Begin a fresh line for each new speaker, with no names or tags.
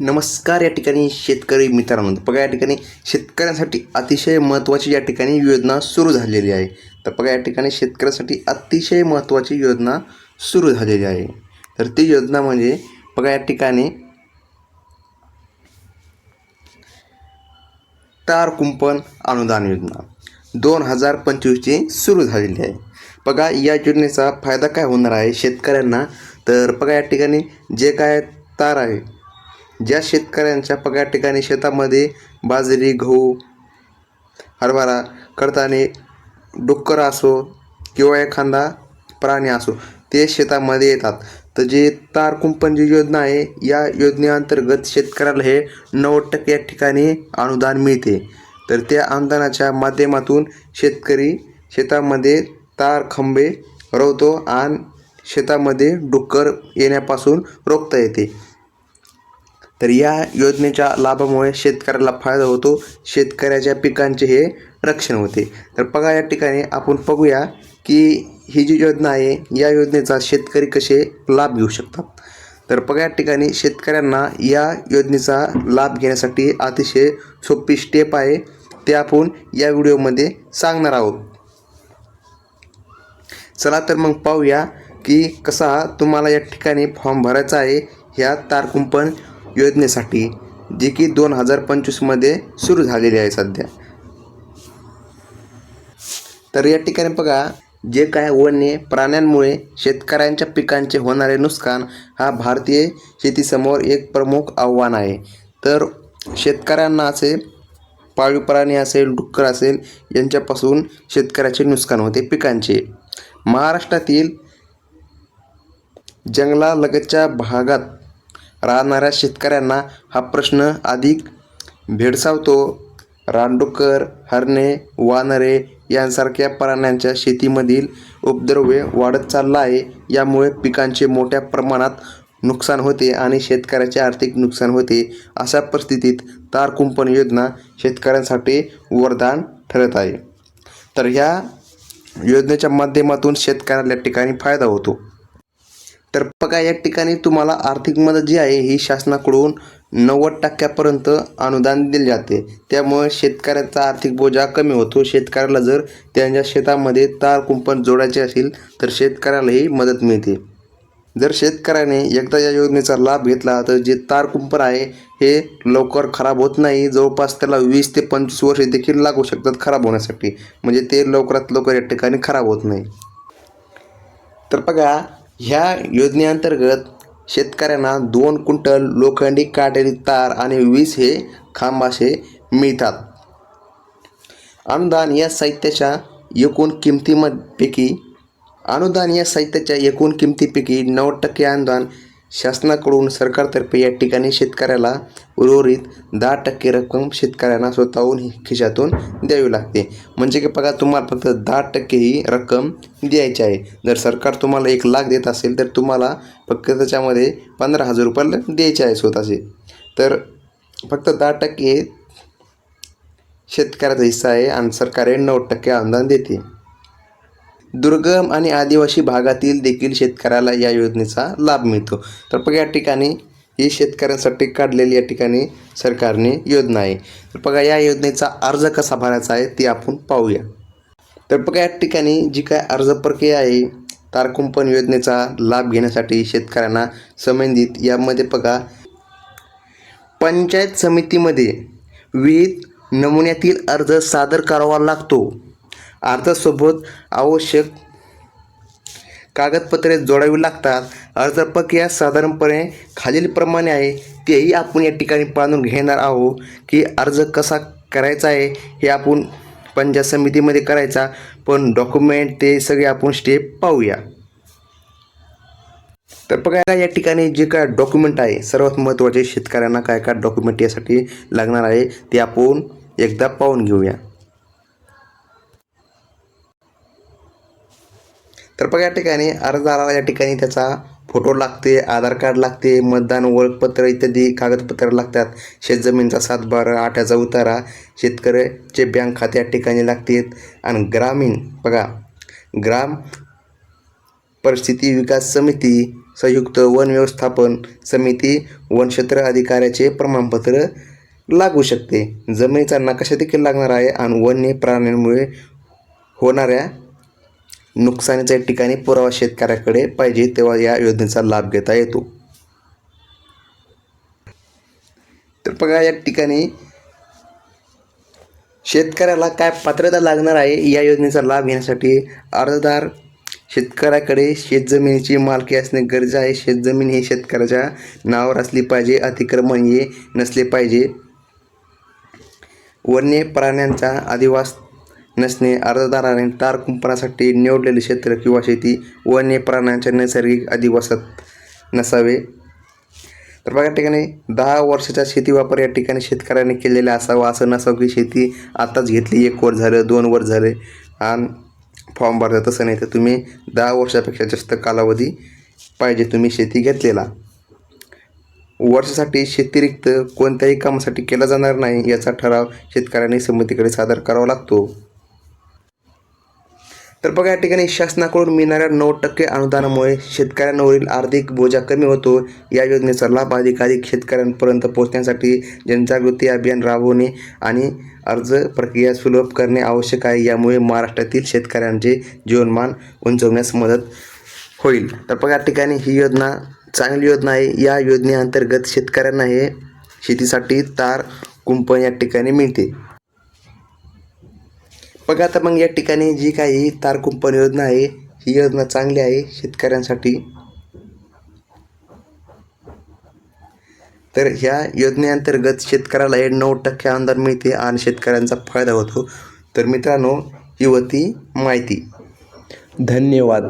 नमस्कार या ठिकाणी शेतकरी मित्रांनो. बघा या ठिकाणी शेतकऱ्यांसाठी अतिशय महत्त्वाची या ठिकाणी योजना सुरू झालेली आहे. तर बघा या ठिकाणी शेतकऱ्यासाठी अतिशय महत्त्वाची योजना सुरू झालेली आहे. तर ती योजना म्हणजे बघा या ठिकाणी तार कुंपण अनुदान योजना. दोन हजार पंचवीसची सुरू झालेली आहे. बघा या योजनेचा फायदा काय होणार आहे शेतकऱ्यांना? तर बघा या ठिकाणी जे काय तार आहे ज्या शेतकऱ्यांच्या पगार ठिकाणी शेतामध्ये बाजरी गहू हरभरा करताना डुक्कर असो किंवा एखादा प्राणी असो ते शेतामध्ये येतात. तर जे तार कुंपण जी योजना आहे या योजनेअंतर्गत शेतकऱ्याला हे नव्वद टक्के या ठिकाणी अनुदान मिळते. तर त्या अनुदानाच्या माध्यमातून शेतकरी शेतामध्ये तार खंबे रोवतो आणि शेतामध्ये डुक्कर येण्यापासून रोखता येते. तर या योजनेच्या लाभामुळे शेतकऱ्याला फायदा होतो. शेतकऱ्याच्या पिकांचे हे रक्षण होते. तर बघा या ठिकाणी आपण बघूया की ही जी योजना आहे या योजनेचा शेतकरी कसे लाभ घेऊ शकतात. तर बघा या ठिकाणी शेतकऱ्यांना या योजनेचा लाभ घेण्यासाठी अतिशय सोपी स्टेप आहे. ते आपण या व्हिडिओमध्ये सांगणार आहोत. चला तर मग पाहूया की कसा तुम्हाला या ठिकाणी फॉर्म भरायचा आहे. ह्या तारकुंपण योजनेसाठी जे की दोन हजार पंचवीसमध्ये सुरू झालेली आहे सध्या. तर या ठिकाणी बघा जे काय वन्य प्राण्यांमुळे शेतकऱ्यांच्या पिकांचे होणारे नुकसान हा भारतीय शेतीसमोर एक प्रमुख आव्हान आहे. तर शेतकऱ्यांना असे पाळीव प्राणी असेल डुक्कर असेल यांच्यापासून शेतकऱ्याचे नुकसान होते पिकांचे. महाराष्ट्रातील जंगलालगतच्या भागात राहणाऱ्या शेतकऱ्यांना हा प्रश्न अधिक भेडसावतो. रानडुक्कर हरणे वानरे यांसारख्या प्राण्यांच्या शेतीमधील उपद्रव्य वाढत चालला आहे. यामुळे पिकांचे मोठ्या प्रमाणात नुकसान होते आणि शेतकऱ्याचे आर्थिक नुकसान होते. अशा परिस्थितीत तार कुंपण योजना शेतकऱ्यांसाठी वरदान ठरत आहे. तर ह्या योजनेच्या माध्यमातून शेतकऱ्याला ठिकाणी फायदा होतो. तर बघा या ठिकाणी तुम्हाला आर्थिक मदत जी आहे ही शासनाकडून नव्वद टक्क्यापर्यंत अनुदान दिले जाते. त्यामुळे शेतकऱ्याचा आर्थिक बोजा कमी होतो. शेतकऱ्याला जर त्यांच्या शेतामध्ये तार कुंपण जोडायचे असेल तर शेतकऱ्यालाही मदत मिळते. जर शेतकऱ्याने एकदा या योजनेचा लाभ घेतला तर जे तार कुंपण आहे हे लवकर खराब होत नाही. जवळपास त्याला वीस ते पंचवीस वर्षे देखील लागू शकतात खराब होण्यासाठी. म्हणजे ते लवकरात लवकर या ठिकाणी खराब होत नाही. तर बघा ह्या योजनेअंतर्गत शेतकऱ्यांना दोन क्विंटल लोखंडी काटेरी तार आणि वीस हे खांब असे मिळतात. अनुदान या साहित्याच्या एकूण किमतीमपैकी अनुदान या साहित्याच्या एकूण किमतीपैकी नव्वद टक्के अनुदान शासनाकडून सरकारतर्फे या ठिकाणी शेतकऱ्याला उर्वरित दहा टक्के रक्कम शेतकऱ्यांना स्वतःहून खिशातून द्यावी लागते. म्हणजे की बघा तुम्हाला फक्त दहा टक्के ही रक्कम द्यायची आहे. जर सरकार तुम्हाला एक लाख देत असेल तर तुम्हाला फक्त त्याच्यामध्ये पंधरा हजार रुपये द्यायचे आहे स्वतःचे. तर फक्त दहा टक्के शेतकऱ्याचा हिस्सा आहे आणि सरकार हे टक्के अनुदान देते. दुर्गम आणि आदिवासी भागातील देखील शेतकऱ्याला या योजनेचा लाभ मिळतो. तर बघा या ठिकाणी ही शेतकऱ्यांसाठी काढलेली या ठिकाणी सरकारने योजना आहे. तर बघा या योजनेचा अर्ज कसा भरायचा आहे ते आपण पाहूया. तर बघा या ठिकाणी जी काय अर्ज प्रक्रिया आहे तारकुंपण योजनेचा लाभ घेण्यासाठी शेतकऱ्यांना संबंधित यामध्ये बघा पंचायत समितीमध्ये विविध नमुन्यातील अर्ज सादर करावा लागतो. अर्जासोबत आवश्यक कागदपत्रे जोडावी लागतात. अर्ज प्रक्रिया साधारणपणे खालीलप्रमाणे आहे. तेही आपण या ठिकाणी पाहून घेणार आहोत की अर्ज कसा करायचा आहे हे आपण पंचायत समितीमध्ये करायचा पण डॉक्युमेंट ते सगळे आपण स्टेप पाहूया. तर बघा या ठिकाणी जे काय डॉक्युमेंट आहे सर्वात महत्त्वाचे शेतकऱ्यांना काय काय डॉक्युमेंट यासाठी लागणार आहे ते आपण एकदा पाहून घेऊया. तर बघा या ठिकाणी अर्जदाराला या ठिकाणी त्याचा फोटो लागते आधार कार्ड लागते मतदान ओळखपत्र इत्यादी कागदपत्र लागतात. शेतजमीनचा सातबारा आठ्याचा उतारा शेतकऱ्याचे बँक खाते या ठिकाणी लागतात आणि ग्रामीण बघा ग्राम परिस्थिती विकास समिती संयुक्त वन व्यवस्थापन समिती वनक्षेत्र अधिकाऱ्याचे प्रमाणपत्र लागू शकते. जमिनीचा नकाशा देखील लागणार आहे आणि वन्य प्राण्यांमुळे होणाऱ्या नुकसानीच्या ठिकाणी पुरावा शेतकऱ्याकडे पाहिजे तेव्हा या योजनेचा लाभ घेता येतो. तर बघा या ठिकाणी शेतकऱ्याला काय पात्रता लागणार आहे या योजनेचा लाभ घेण्यासाठी अर्जदार शेतकऱ्याकडे शेतजमिनीची मालकी असणे गरजे आहे. शेतजमीन ही शेतकऱ्याच्या नावावर असली पाहिजे अतिक्रमण हे नसले पाहिजे. वन्य प्राण्यांचा अधिवास नसणे अर्जदाराने तार कुंपणासाठी निवडलेले क्षेत्र किंवा शेती वन्य प्राण्यांच्या नैसर्गिक अधिवासात नसावे. तर बघा या ठिकाणी दहा वर्षाचा शेती वापर या ठिकाणी शेतकऱ्याने केलेला असावा असं नसावं की शेती आत्ताच घेतली एक वर झालं दोन वर झाले. आणि फॉर्म भरता तसं नाही तर तुम्ही दहा वर्षापेक्षा जास्त कालावधी पाहिजे तुम्ही शेती घेतलेला. वर्षासाठी शेतीरिक्त कोणत्याही कामासाठी केला जाणार नाही याचा ठराव शेतकऱ्यांनी समितीकडे सादर करावा लागतो. तर बघा या ठिकाणी शासनाकडून मिळणाऱ्या नऊ टक्के अनुदानामुळे शेतकऱ्यांवरील आर्थिक बोजा कमी होतो. या योजनेचा लाभ अधिकाधिक शेतकऱ्यांपर्यंत पोहोचण्यासाठी जनजागृती अभियान राबवणे आणि अर्ज प्रक्रिया सुलभ करणे आवश्यक आहे. यामुळे महाराष्ट्रातील शेतकऱ्यांचे जीवनमान उंचवण्यास मदत होईल. तर बघा या ठिकाणी ही योजना चांगली योजना आहे. या योजनेअंतर्गत शेतकऱ्यांना हे शेतीसाठी तार कुंपण या ठिकाणी मिळते. बघा आता मग या ठिकाणी जी काही तार कुंपण योजना आहे ही योजना चांगली आहे शेतकऱ्यांसाठी. तर ह्या योजनेअंतर्गत शेतकऱ्याला हे नऊ टक्के अनुदान मिळते आणि शेतकऱ्यांचा फायदा होतो. तर मित्रांनो ही होती माहिती. धन्यवाद.